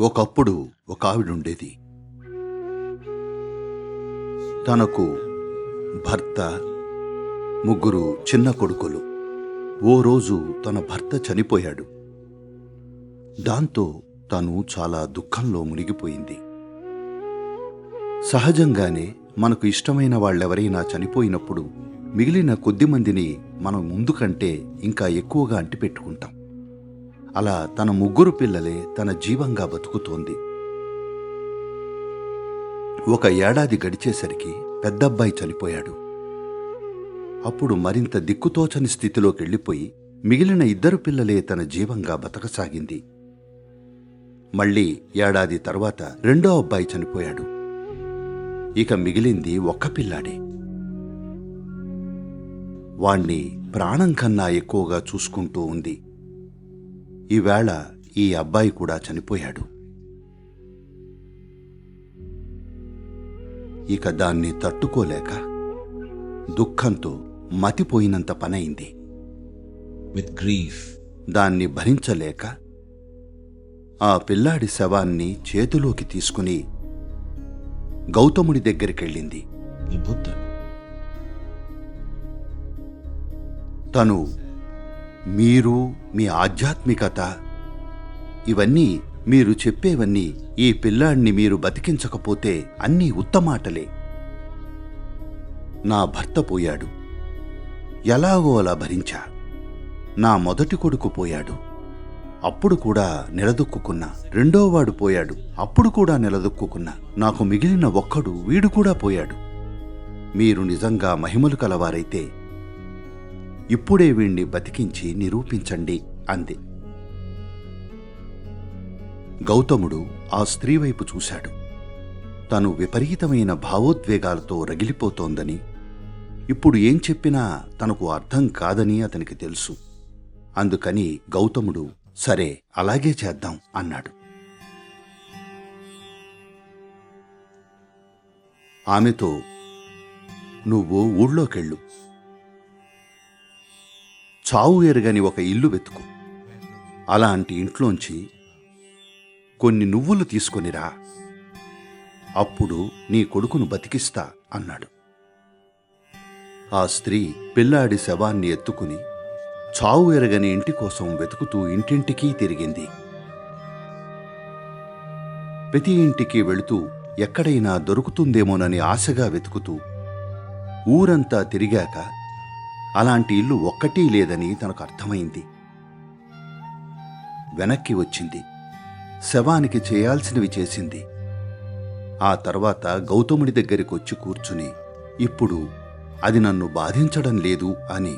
ఒకప్పుడు ఒక ఆవిడుండేది తనకు భర్త ముగ్గురు చిన్న కొడుకులు. ఓ రోజు తన భర్త చనిపోయాడు. దాంతో తను చాలా దుఃఖంలో మునిగిపోయింది. సహజంగానే మనకు ఇష్టమైన వాళ్ళెవరైనా చనిపోయినప్పుడు మిగిలిన కొద్ది మందిని మనం ముందు కంటే ఇంకా ఎక్కువగా అంటిపెట్టుకుంటాం. అలా తన ముగ్గురు పిల్లలే తన జీవంగా బతుకుతోంది. ఒక ఏడాది గడిచేసరికి పెద్దబ్బాయి చనిపోయాడు. అప్పుడు మరింత దిక్కుతోచని స్థితిలోకి వెళ్ళిపోయి మిగిలిన ఇద్దరు పిల్లలే తన జీవంగా బతకసాగింది. మళ్ళీ ఏడాది తర్వాత రెండో అబ్బాయి చనిపోయాడు. ఇక మిగిలింది ఒక్క పిల్లాడే. వాణ్ణి ప్రాణం కన్నా ఎక్కువగా చూసుకుంటూ ఉంది. ఈవేళ ఈ అబ్బాయి కూడా చనిపోయాడు ఇక దాన్ని తట్టుకోలేక దుఃఖంతో మతిపోయినంత పనైంది with grief. దాన్ని భరించలేక ఆ పిల్లాడి శవాన్ని చేతిలోకి తీసుకుని గౌతముడి దగ్గరికెళ్ళింది. తను మీరు మీ ఆధ్యాత్మికత. ఇవన్నీ మీరు చెప్పేవన్నీ ఈ పిల్లాడిని మీరు బతికించకపోతే అన్నీ ఉత్తమాటలే. నా భర్త పోయాడు. ఎలాగో అలా భరించా. నా మొదటి కొడుకు పోయాడు. అప్పుడు కూడా నిలదొక్కుకున్నా. రెండోవాడు పోయాడు. అప్పుడు కూడా నిలదొక్కుకున్నా. నాకు మిగిలిన ఒక్కడు వీడు కూడా పోయాడు. మీరు నిజంగా మహిమలు కలవారైతే ఇప్పుడే వీణ్ణి బతికించి నిరూపించండి అంది. గౌతముడు ఆ స్త్రీ వైపు చూశాడు. తను విపరీతమైన భావోద్వేగాలతో రగిలిపోతోందని ఇప్పుడు ఏం చెప్పినా తనకు అర్థం కాదని అతనికి తెలుసు. అందుకని గౌతముడు సరే అలాగే చేద్దాం అన్నాడు. ఆమెతో నువ్వు ఊళ్ళోకెళ్ళు. చావు ఎరగని ఒక ఇల్లు వెతుకు. అలాంటి ఇంట్లోంచి కొన్ని నువ్వులు తీసుకొనిరా అప్పుడు నీ కొడుకును బతికిస్తా అన్నాడు. ఆ స్త్రీ పిల్లాడి శవాన్ని ఎత్తుకుని చావు ఎరగని ఇంటి కోసం వెతుకుతూ ఇంటింటికీ తిరిగింది. ప్రతి ఇంటికి వెళుతూ ఎక్కడైనా దొరుకుతుందేమోనని ఆశగా వెతుకుతూ ఊరంతా తిరిగాక అలాంటి ఇల్లు ఒక్కటీ లేదని తనకు అర్థమైంది. వెనక్కి వచ్చింది. శవానికి చేయాల్సినవి చేసింది. ఆ తర్వాత గౌతముడి దగ్గరికి వచ్చి కూర్చుని ఇప్పుడు అది నన్ను బాధించడం లేదు అని.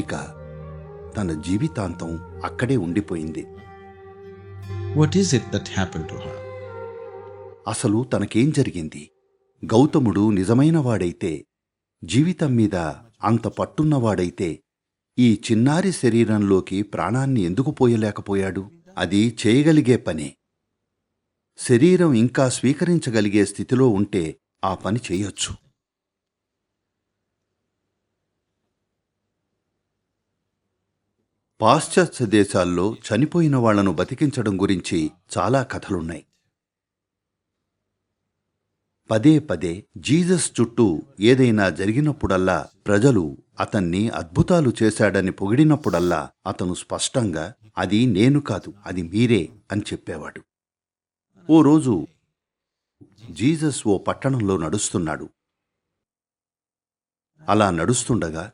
ఇక తన జీవితాంతం అక్కడే ఉండిపోయింది. To her? అసలు తనకేం జరిగింది? గౌతముడు నిజమైనవాడైతే జీవితం మీద అంత పట్టున్నవాడైతే ఈ చిన్నారి శరీరంలోకి ప్రాణాన్ని ఎందుకు పోయలేకపోయాడు? అది చేయగలిగే పనే. శరీరం ఇంకా స్వీకరించగలిగే స్థితిలో ఉంటే ఆ పని చేయొచ్చు. పాశ్చాత్య దేశాల్లో చనిపోయిన వాళ్ళను బతికించడం గురించి చాలా కథలున్నాయి. పదే పదే జీసస్ చుట్టూ ఏదైనా జరిగినప్పుడల్లా ప్రజలు అతన్ని అద్భుతాలు చేశాడని పొగిడినప్పుడల్లా అతను స్పష్టంగా అది నేను కాదు అది మీరే అని చెప్పేవాడు. ఓ రోజు జీసస్ ఓ పట్టణంలో నడుస్తున్నాడు. అలా నడుస్తుండగా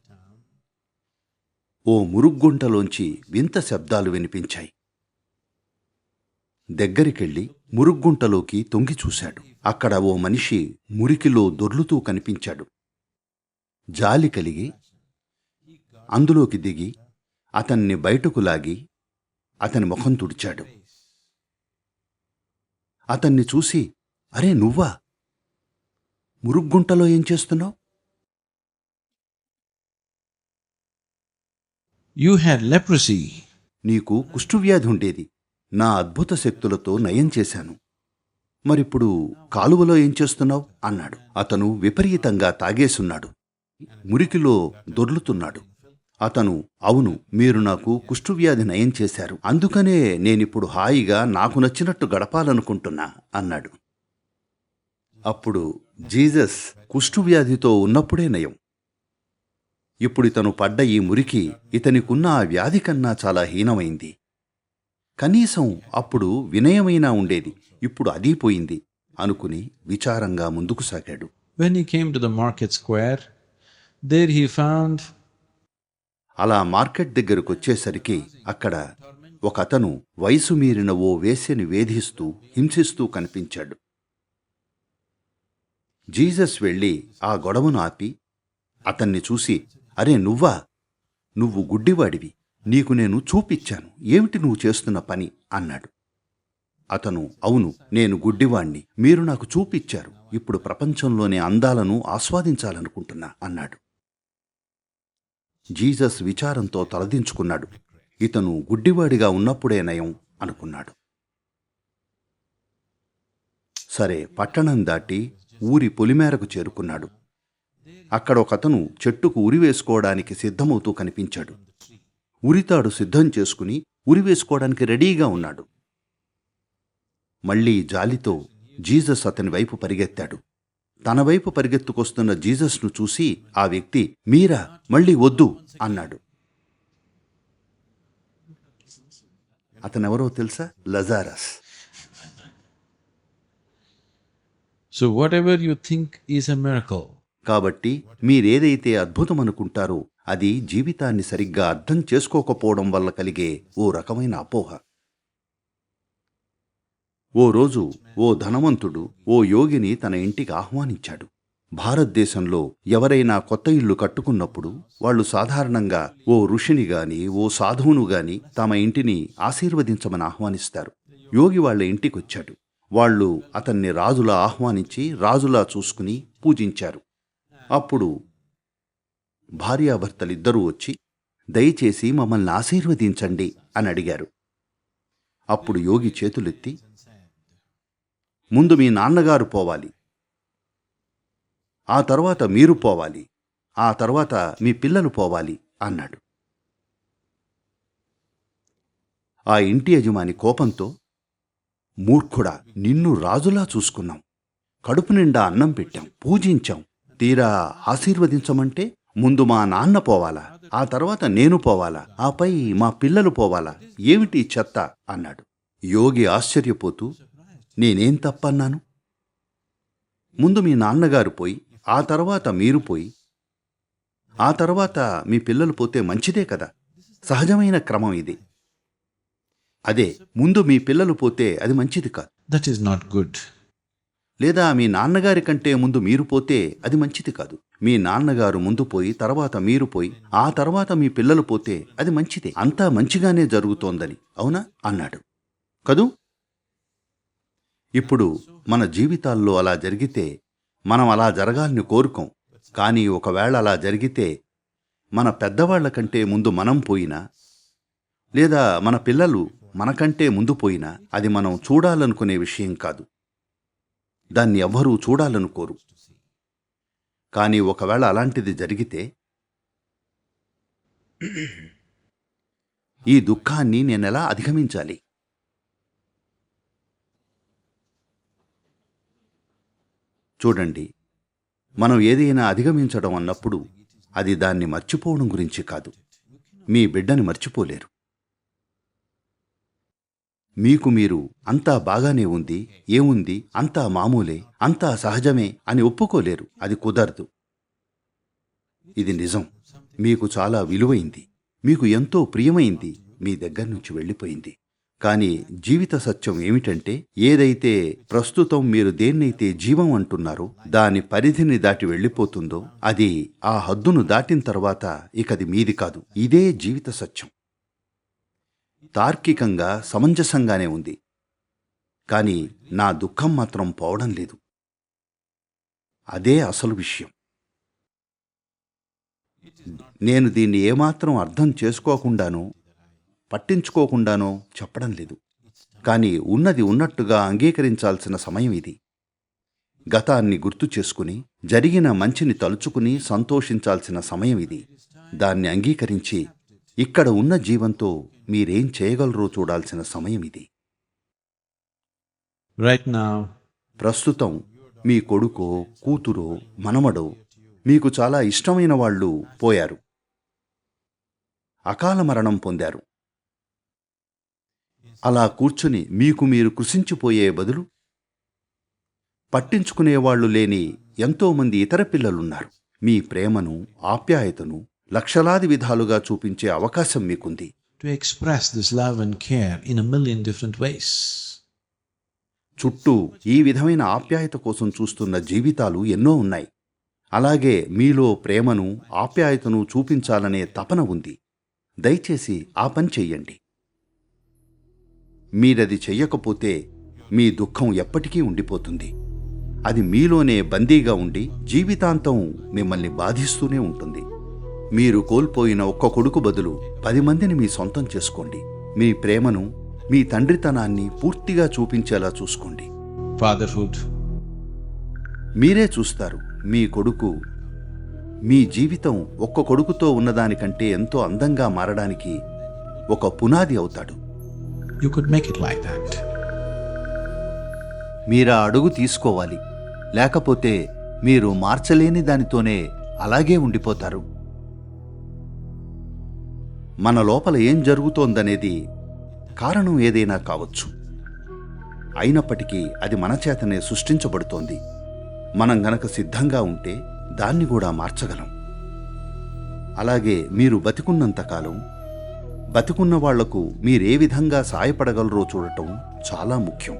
ఓ మురుగ్గుంటలోంచి వింత శబ్దాలు వినిపించాయి. దగ్గరికెళ్ళి మురుగ్గుంటలోకి తొంగి చూశాడు. అక్కడ ఓ మనిషి మురికిలో దొర్లుతూ కనిపించాడు. జాలి కలిగి అందులోకి దిగి అతన్ని బయటకు లాగి అతని ముఖం తుడిచాడు. అతన్ని చూసి అరే నువ్వా? మురుగ్గుంటలో ఏం చేస్తున్నావు? You had leprosy. నీకు కుష్ఠువ్యాధి ఉండేది. నా అద్భుత శక్తులతో నయం చేశాను. మరిప్పుడు కాలువలో ఏం చేస్తున్నావు? అన్నాడు. అతను విపరీతంగా తాగేసున్నాడు. మురికిలో దొర్లుతున్నాడు. అతను అవును మీరు నాకు కుష్ఠువ్యాధి నయం చేశారు. అందుకనే నేనిప్పుడు హాయిగా నాకు నచ్చినట్టు గడపాలనుకుంటున్నా అన్నాడు. అప్పుడు జీసస్ కుష్ఠువ్యాధితో ఉన్నప్పుడే నయం. ఇప్పుడు ఇతను పడ్డ ఈ మురికి ఇతనికున్న ఆ వ్యాధి కన్నా చాలా హీనమైంది. కనీసం అప్పుడు వినయమైనా ఉండేది. ఇప్పుడు అదీ పోయింది అనుకుని విచారంగా ముందుకు సాగాడు. When he came to the market square, there he found అలా మార్కెట్ దగ్గరకు వచ్చేసరికి అక్కడ ఒక అతను వయసు మీరిన ఓ వేశ్యని వేధిస్తూ హింసిస్తూ కనిపించాడు. జీసస్ వెళ్ళి ఆ గొడవను ఆపి అతన్ని చూసి అరే నువ్వా? నువ్వు గుడ్డివాడివి. నీకు నేను చూపిచ్చాను. ఏమిటి నువ్వు చేస్తున్న పని? అన్నాడు. అతను అవును నేను గుడ్డివాణ్ణి. మీరు నాకు చూపిచ్చారు. ఇప్పుడు ప్రపంచంలోని అందాలను ఆస్వాదించాలనుకుంటున్నా అన్నాడు. జీసస్ విచారంతో తలదించుకున్నాడు. ఇతను గుడ్డివాడిగా ఉన్నప్పుడే నయం అనుకున్నాడు. సరే పట్టణం దాటి ఊరి పొలిమేరకు చేరుకున్నాడు. అక్కడ ఒకతను చెట్టుకు ఉరి వేసుకోవడానికి సిద్ధమవుతూ కనిపించాడు. ఉరితాడు సిద్ధం చేసుకుని ఉరి వేసుకోవడానికి రెడీగా ఉన్నాడు. మళ్ళీ జాలితో జీసస్ అతని వైపు పరిగెత్తాడు. తన వైపు పరిగెత్తుకొస్తున్న జీసస్ను చూసి ఆ వ్యక్తి మీరా మళ్ళీ వద్దు అన్నాడు. అతనెవరో తెలుసా? లజారస్. So, whatever you think is a miracle, కాబట్టి మీరేదైతే అద్భుతం అనుకుంటారో అది జీవితాన్ని సరిగ్గా అర్థం చేసుకోకపోవడం వల్ల కలిగే ఓ రకమైన అపోహ. ఓ రోజు ఓ ధనవంతుడు ఓ యోగిని తన ఇంటికి ఆహ్వానించాడు. భారతదేశంలో ఎవరైనా కొత్త ఇల్లు కట్టుకున్నప్పుడు వాళ్ళు సాధారణంగా ఓ ఋషిని గాని ఓ సాధువును గాని తమ ఇంటిని ఆశీర్వదించమని ఆహ్వానిస్తారు. యోగి వాళ్ళ ఇంటికొచ్చాడు. వాళ్ళు అతన్ని రాజులా ఆహ్వానించి రాజులా చూసుకుని పూజించారు. అప్పుడు భార్యాభర్తలిద్దరూ వచ్చి దయచేసి మమ్మల్ని ఆశీర్వదించండి అని అడిగారు. అప్పుడు యోగి చేతులెత్తి ముందు మీ నాన్నగారు పోవాలి. ఆ తర్వాత మీరు పోవాలి. ఆ తర్వాత మీ పిల్లలు పోవాలి అన్నాడు. ఆ ఇంటి యజమాని కోపంతో మూర్ఖుడా నిన్ను రాజులా చూసుకున్నాం. కడుపు నిండా అన్నం పెట్టాం పూజించాం. తీరా ఆశీర్వదించమంటే ముందు మా నాన్న పోవాలా ఆ తర్వాత నేను పోవాలా ఆపై మా పిల్లలు పోవాలా ఏమిటి చెత్త? అన్నాడు. యోగి ఆశ్చర్యపోతూ నేనేం తప్పన్నాను? ముందు మీ నాన్నగారు పోయి ఆ తర్వాత మీరు పోయి ఆ తర్వాత మీ పిల్లలు పోతే మంచిదే కదా? సహజమైన క్రమం ఇది. అదే ముందు మీ పిల్లలు పోతే అది మంచిది కాదు. That is not good. లేదా మీ నాన్నగారి కంటే ముందు మీరు పోతే అది మంచిది కాదు. మీ నాన్నగారు ముందు పోయి తర్వాత మీరు పోయి ఆ తర్వాత మీ పిల్లలు పోతే అది మంచిదే. అంతా మంచిగానే జరుగుతోందని. అవునా? అన్నాడు. కదూ? ఇప్పుడు మన జీవితాల్లో అలా జరిగితే మనం అలా జరగాలని కోరుకోం. కానీ ఒకవేళ అలా జరిగితే మన పెద్దవాళ్ళ కంటే ముందు మనం పోయినా? లేదా మన పిల్లలు మనకంటే ముందు పోయినా? అది మనం చూడాలనుకునే విషయం కాదు. దాన్ని ఎవ్వరూ చూడాలనుకోరు కానీ ఒకవేళ అలాంటిది జరిగితే? ఈ దుఃఖాన్ని నేనెలా అధిగమించాలి? చూడండి మనం ఏదైనా అధిగమించడం అన్నప్పుడు అది దాన్ని మర్చిపోవడం గురించి కాదు. మీ బిడ్డని మర్చిపోలేరు. మీకు మీరు అంతా బాగానే ఉంది ఏముంది అంతా మామూలే అంతా సహజమే అని ఒప్పుకోలేరు. అది కుదరదు. ఇది నిజం. మీకు చాలా విలువైంది. మీకు ఎంతో ప్రియమైంది. మీ దగ్గర నుంచి వెళ్ళిపోయింది. కానీ జీవిత సత్యం ఏమిటంటే ఏదైతే ప్రస్తుతం మీరు దేన్నైతే జీవం అంటున్నారో దాని పరిధిని దాటి వెళ్ళిపోతుందో అది ఆ హద్దును దాటిన తర్వాత ఇకది మీది కాదు. ఇదే జీవిత సత్యం. తార్కికంగా సమంజసంగానే ఉంది. కానీ నా దుఃఖం మాత్రం పోవడం లేదు. అదే అసలు విషయం. నేను దీన్ని ఏమాత్రం అర్థం చేసుకోకుండాను పట్టించుకోకుండానో చెప్పడం లేదు. కానీ ఉన్నది ఉన్నట్టుగా అంగీకరించాల్సిన సమయం ఇది. గతాన్ని గుర్తు చేసుకుని జరిగిన మంచిని తలుచుకుని సంతోషించాల్సిన సమయం ఇది. దాన్ని అంగీకరించి ఇక్కడ ఉన్న జీవంతో మీరేం చేయగలరో చూడాల్సిన సమయం ఇది. ప్రస్తుతం మీ కొడుకో కూతురో మనమడో మీకు చాలా ఇష్టమైన వాళ్ళు పోయారు. అకాల మరణం పొందారు. అలా కూర్చుని మీకు మీరు కృషించిపోయే బదులు పట్టించుకునేవాళ్ళు లేని ఎంతోమంది ఇతర పిల్లలున్నారు. మీ ప్రేమను ఆప్యాయతను లక్షలాది విధాలుగా చూపించే అవకాశం మీకుంది. And care in a million different ways. చుట్టూ ఈ విధమైన ఆప్యాయత కోసం చూస్తున్న జీవితాలు ఎన్నో ఉన్నాయి. అలాగే మీలో ప్రేమను ఆప్యాయతను చూపించాలనే తపన ఉంది. దయచేసి ఆ పని చెయ్యండి మీరది చెయ్యకపోతే మీ దుఃఖం ఎప్పటికీ ఉండిపోతుంది. అది మీలోనే బందీగా ఉండి జీవితాంతం మిమ్మల్ని బాధిస్తూనే ఉంటుంది. మీరు కోల్పోయిన ఒక్క కొడుకు బదులు పది మందిని మీ సొంతం చేసుకోండి. మీ ప్రేమను మీ తండ్రితనాన్ని పూర్తిగా చూపించేలా చూసుకోండి. Fatherhood, మీరే చూస్తారు మీ కొడుకు మీ జీవితం ఒక్క కొడుకుతో ఉన్నదానికంటే ఎంతో అందంగా మారడానికి ఒక పునాది అవుతాడు. You could make it like that. మీరా అడుగు తీసుకోవాలి. లేకపోతే మీరు మార్చలేని దానితోనే అలాగే ఉండిపోతారు. మన లోపల ఏం జరుగుతోందనేది కారణం ఏదైనా కావచ్చు. అయినప్పటికీ అది మన చేతనే సృష్టించబడుతోంది. మనం గనక సిద్ధంగా ఉంటే దాన్ని కూడా మార్చగలం. అలాగే మీరు బతికున్నంతకాలం బతికున్న వాళ్ళకు మీరే విధంగా సాయపడగలరో చూడటం చాలా ముఖ్యం.